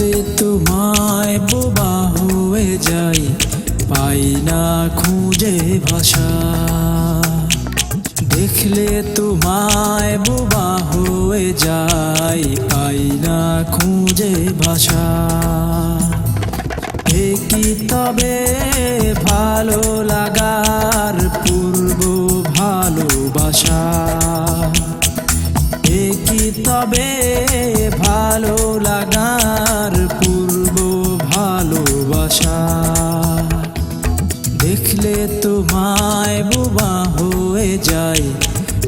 তোমায় বোবা হয়ে যাই, পাই না খুঁজে ভাষা। দেখলে তোমায় বোবা হয়ে যাই, পাই না খুঁজে ভাষা। এ কি তবে ভালো লাগার পূর্ব ভালোবাসা? এ কি তবে ভালো লাগার যাই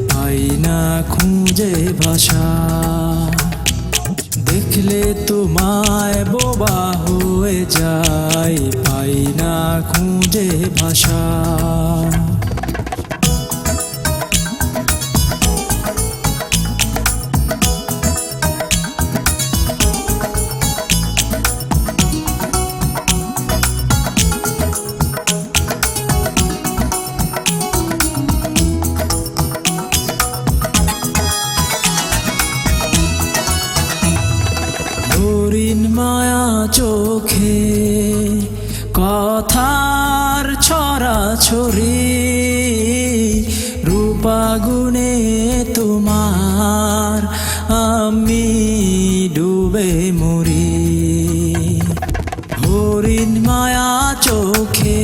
পাই না খুঁজে ভাষা। দেখলে তোমায় বোবা হয়ে যাই পাই না খুঁজে ভাষা। ছড়া রূপাগুনে তোমার আমি ডুবে মরি। হরিণ মায়া চোখে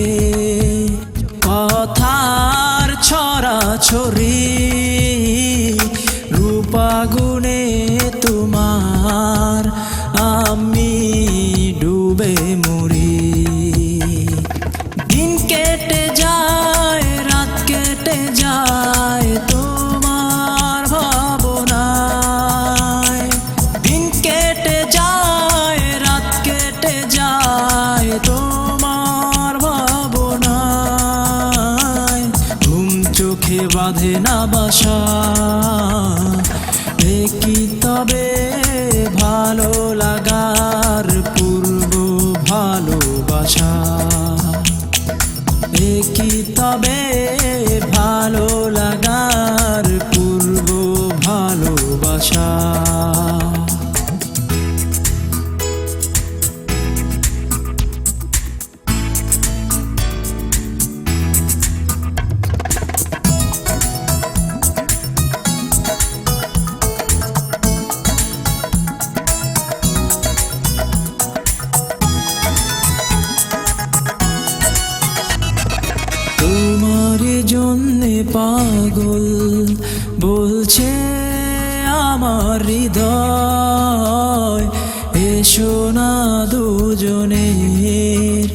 কথার ছড়া ছড়ি রূপাগুনে তোমার আমি ডুবে মরি। দিন কেটে যায় তোমার ভাবনায়। কেটে যায় রাত কেটে যায় তোমার চোখে বাঁধে না বাসা। কি তবে ভালো লাগার পূর্ব ভালোবাসা। জন্যে পাগল বলছে আমার হৃদয়, এসো না দুজনের,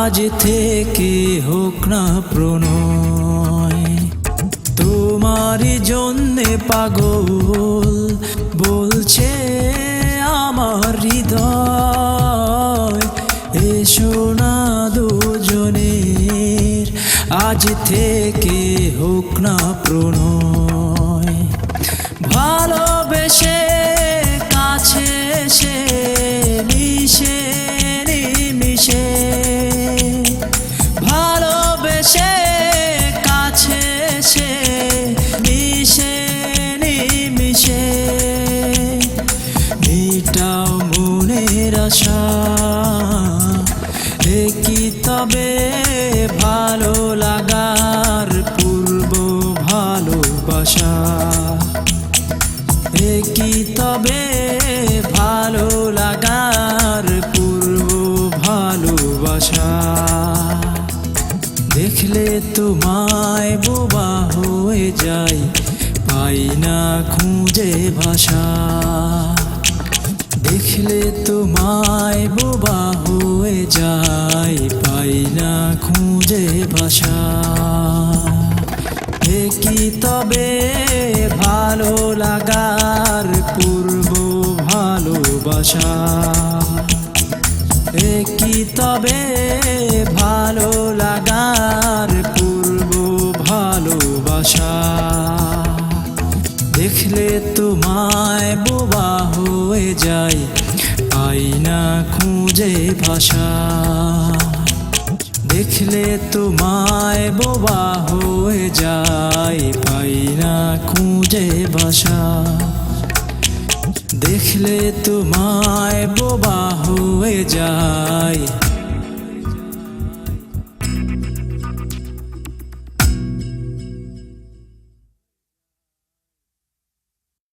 আজ থেকে হোক না প্রণয়। তোমার জন্যে পাগল বলছে আজ থেকে হোক না প্রণয়। ভালোবেসে কাছে মিশে মিশে তোমায় বোবা হয়ে যাই, পাই না খুঁজে ভাষা। দেখলে তোমায় বোবা হয়ে যাই, পাই না খুঁজে ভাষা। কি তবে ভালো লাগার পূর্ব ভালোবাসা? এ কি তবে ভালো লাগার পূর্ব ভালোবাসা? দেখলে তোমায় বোবা হয়ে যাই পাই না খুঁজে ভাষা। দেখলে তোমায় বোবা হয়ে যাই পাই খুঁজে ভাষা। দেখলে তোমায় বোবা হয়ে যায়।